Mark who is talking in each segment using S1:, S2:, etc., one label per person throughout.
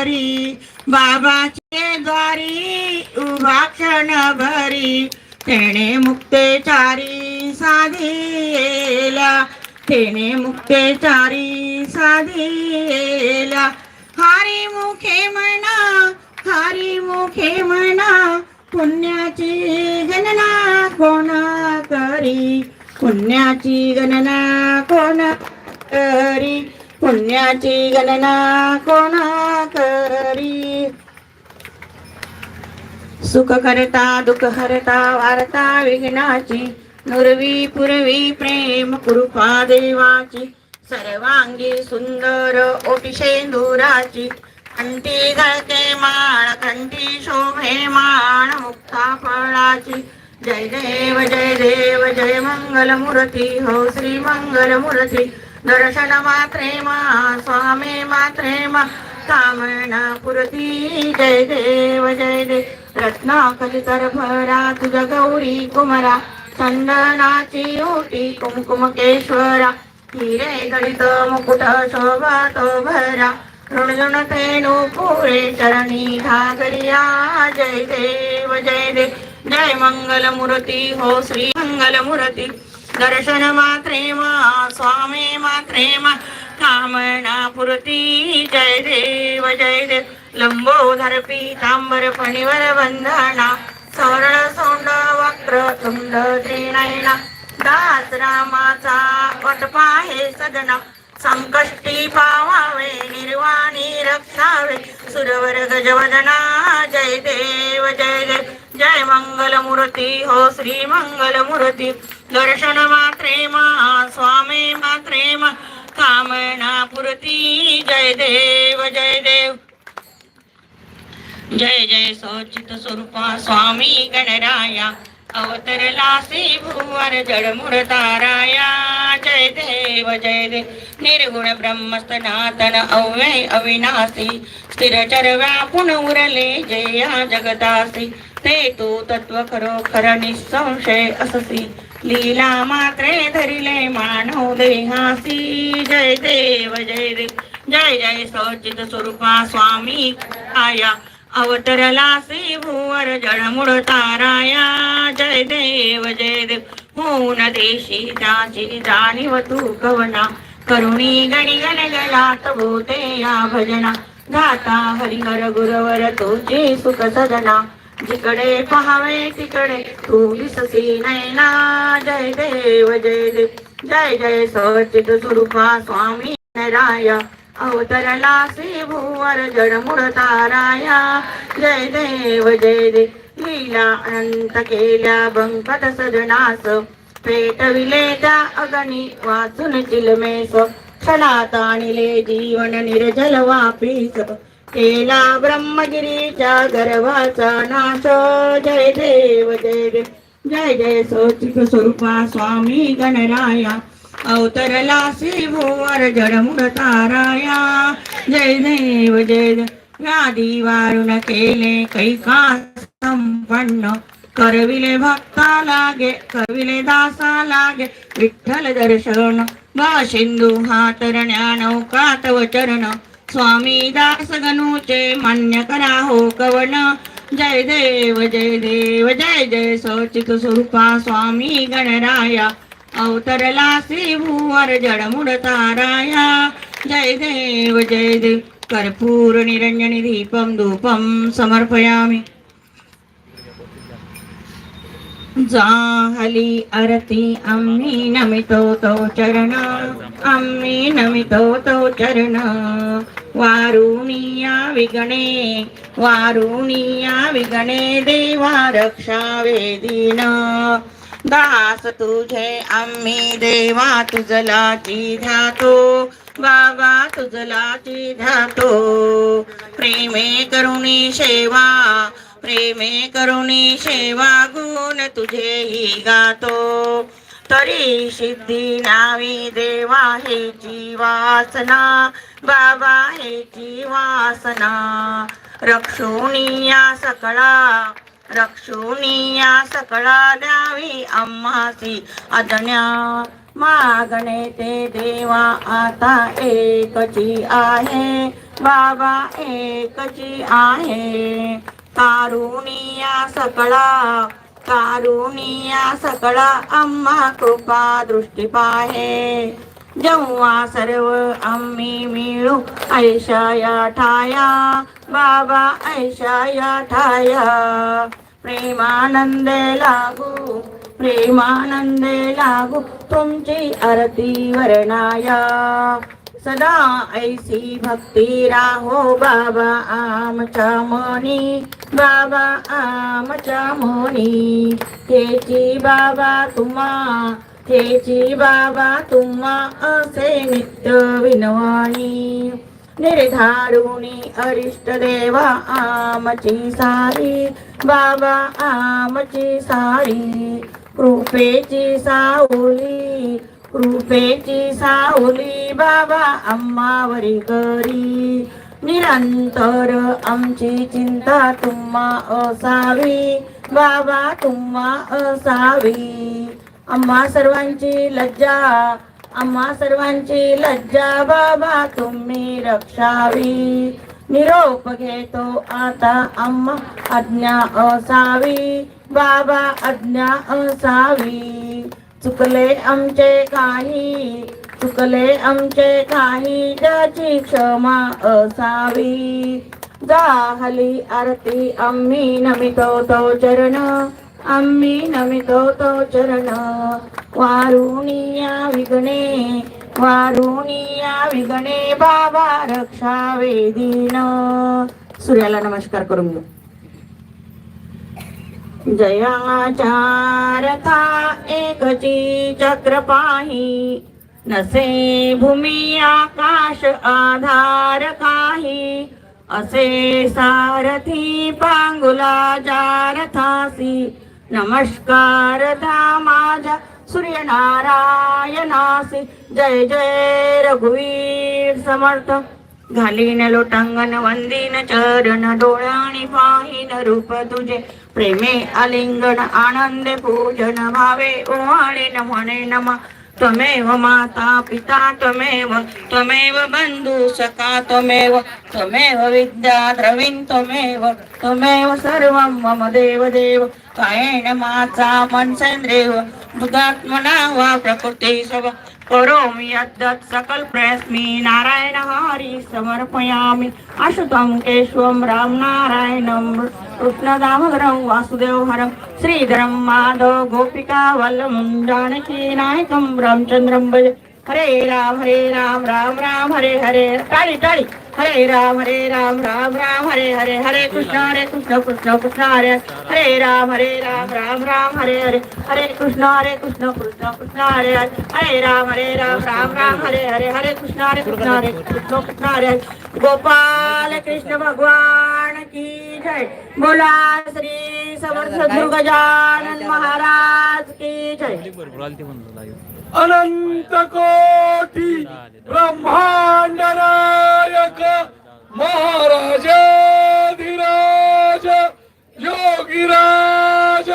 S1: हरी बाबाचे द्वारी उभा क्षण भरी तेणे मुक्तेचारी साधीला तेणे मुक्तेचारी येला हारी मुखे म्हणा हारी मुखे म्हणा पुण्याची गणना कोणा करी? पुण्याची गणना कोणा करी? पुण्याची गणना कोणा करी सुख करता दुःख हरता वार्ता विघ्नाची नुरवी पुरवी प्रेम कृपा देवाची सर्वांगी सुंदर ओटी शेंदुराची कंठी गळते माळ कंठी शोभे माळ मुक्ता फळाची. जय देव जय देव जय मंगल मूर्ती हो श्री मंगल मूर्ती दर्शन मात्रे मा स्वामी मात्रे मा. कामना पुरती जय देव जय देव रत्नाकली कर भरा गौरी कुमरा. चंदनाची ओटी कुमकुमकेश्वरा हिरे गणित मुकुट शोभात भरा. ऋणजण तेनु पुरे चरणी घागरिया. जय देव जय देव जय मंगल मूर्ती हो श्री मंगल मूर्ती दर्शन मात्रे मा स्वामी मात्रे मा कामना पुरती जय देव जय देव लंबोधर पीतांबर फणीवर बंधना सरळ सोंड वक्र तुंड त्रिनयना दास रामाचा वटपा हे सदना संकष्टी पावावे निर्वाणी रक्षावे सुरवर गजवदना जय देव जय देव जय मंगल मूर्ती हो श्री मंगल मूर्ती दर्शन मात्रे मा स्वामी मात्रे मा कामना पुरती जय देव जय देव। जय जय सचित स्वरूपा स्वामी गणराया। अवतरला श्री भुवर जडमुड ताराया। जय देव जय देव निर्गुण ब्रह्मस्तनातन अव्यय अविनाशी। स्थिरचर व्यापुन उरले जया जगदासी। ते तो तत्व खरोखर निसंशय अससी. लीला मात्रे धरिले मानव देहासी. जय देव जय देव जय जय सचित स्वरूपा स्वामी आया. अवतरला श्री भुवर जडमुड ताराया. जय देव जय देव होऊन देशी त्याची जाणीव तू कवना. करुणी गणी गण गलात भूते या भजना. गाता हरिहर गुरवर तुझे सुख सदना जिकडे पहावे तिकडे तू दिससी नैना जय देव जय देव जय जय सचित स्वरूपा स्वामी राया अवतरला श्री भुवर जडमुड ताराया जय देव जय देव लीला अनंत केल्या बंकट सजनास. पेटविले त्या अगणी वाचून चिलमेस. क्षणात आणले जीवन निर्जल वापीस केला ब्रह्मगिरीच्या गर्भाचा नाश जय देव जय देव जय जय सचित स्वरूपा स्वामी गणराया. अवतरला श्री भुवर जडमुड ताराया. जय देव जय देव. व्याधी वारुण केले कैका संपन्न. करविले भक्ता लागे करविले दासा लागे. विठ्ठल दर्शन वा सिंधू हातरण्या नौका तव चरण स्वामी दास गणूचे मान्य करा हो कवन जय देव जय देव जय जय सचित स्वरूपा स्वामी गणराया. अवतरला श्री भुवर जडमुड ताराया. जय देव जय देव. कर्पूर निरंजनी दीपम धूपम समर्पयामि. जाहली आरती आम्ही नमितो तो चरण. आम्ही नमितो तो चरण. वारुणीया विगणे वारुणीया विगणे देवा रक्षा वेदीन. दास तुझे आम्ही देवा तुझलाची ध्यातो. बाबा तुझलाची ध्यातो. प्रेमे करुणी सेवा प्रेमे करुणी सेवा गुण तुझेही गातो. तरी सिद्धी नावी देवा हेची वासना बाबा हेची वासना रक्षोनिया सकळा. रक्षोनिया सकळा द्यावी अम्मासी अदन्या मागणे ते देवा आता एकची आहे. बाबा एकची आहे. कारुणीया सकळा कारुणीया सकळा अम्मा कृपा दृष्टी पाहे जेव्हा सर्व आम्ही मिळू ऐशाया ठाया बाबा ऐशाया ठाया प्रेमानंदे लागू प्रेमानंदे लागू तुमची आरती वर्णाया सदा ऐसी भक्ती राहो बाबा आमच्या मनी बाबा आमच्या मनी तेची बाबा तुम्हा तेची बाबा तुम्हा असे नित्य विनवाणी। निर्धारुणी अरिष्ट देवा आमची सारी बाबा आमची सारी। कृपेची सावली कृपेची सावली बाबा अम्मावरी करी निरंतर आमची चिंता तुम्हा असावी बाबा तुम्हा असावी. अम्मा सर्वांची लज्जा आम्हा सर्वांची लज्जा बाबा तुम्ही रक्षावी. निरोप घेतो आता आम्हा आज्ञा असावी बाबा आज्ञा असावी. चुकले आमचे काही चुकले आमचे काही ज्याची क्षमा असावी. जाहली आरती आम्ही नमितो तो चरण आम्ही नमितो तो चरण. वारुणिया विघणे वारुणिया विघणे बाबा रक्षा वेदीन सूर्याला नमस्कार करून घेऊ. जयाचारता एकची चक्र पाही. नसे भूमी आकाश आधार काही. असे सारथी पांगुला जारथासी. नमस्कार धा माझ्या सूर्यनारायणासी. जय जय रघुवीर समर्थ. घालीन लोटांगण वंदीन चरण डोळ्यानी पाहिन रूप तुझे. प्रेमे आलिंगन आनंदे पूजन भावे ओवाळे नमने नम त्वमेव माता पिता त्वमेव त्वमेव बंधू सखा त्वमेव त्वमेव विद्या द्रविण त्वमेव त्वमेव सर्वं मम देव देव कायेण माचा मनसेंद्रेव बुधात्मना वा प्रकृती सव करोमि अद्दत सकल प्रयस्मि नारायण हरी समर्पयामि. अशुतं केशवं राम नारायणं. वासुदेव हरम श्रीधरं माधव गोपिका वल्लम जानकी नायकम रामचन्द्रं भज. हरे राम हरे राम राम राम हरे हरे. टाळी टाळी. हरे राम हरे राम राम राम हरे हरे. हरे कृष्ण हरे कृष्ण कृष्ण कृष्ण हरे. हरे राम हरे राम राम राम हरे हरे. हरे कृष्ण हरे कृष्ण कृष्ण कृष्ण हरे हरे. हरे राम हरे राम राम राम हरे हरे. हरे कृष्ण हरे कृष्ण हरे कृष्ण कृष्ण हरे. गोपाल कृष्ण भगवान की जय. बोला श्री समर्थ दुर्गजानन महाराज की जय.
S2: अनंत कोटी ब्रह्मांड नायक महाराजाधिराज योगीराज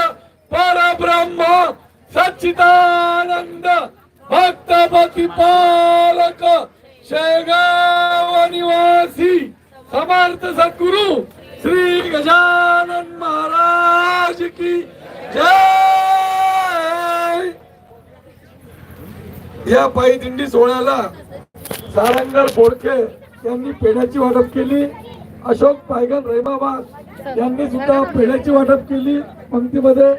S2: परब्रह्म सच्चिदानंद भक्तपती पालक शेगाव निवासी समर्थ सद्गुरु श्री गजानन महाराज की जय। या पायी दिंडी सोहळ्याला सारंगर बोडके यांनी पेढ्याची वाटप केली. अशोक पायगन रहिमाबाद यांनी सुद्धा पेढ्याची वाटप केली. पंक्तीमध्ये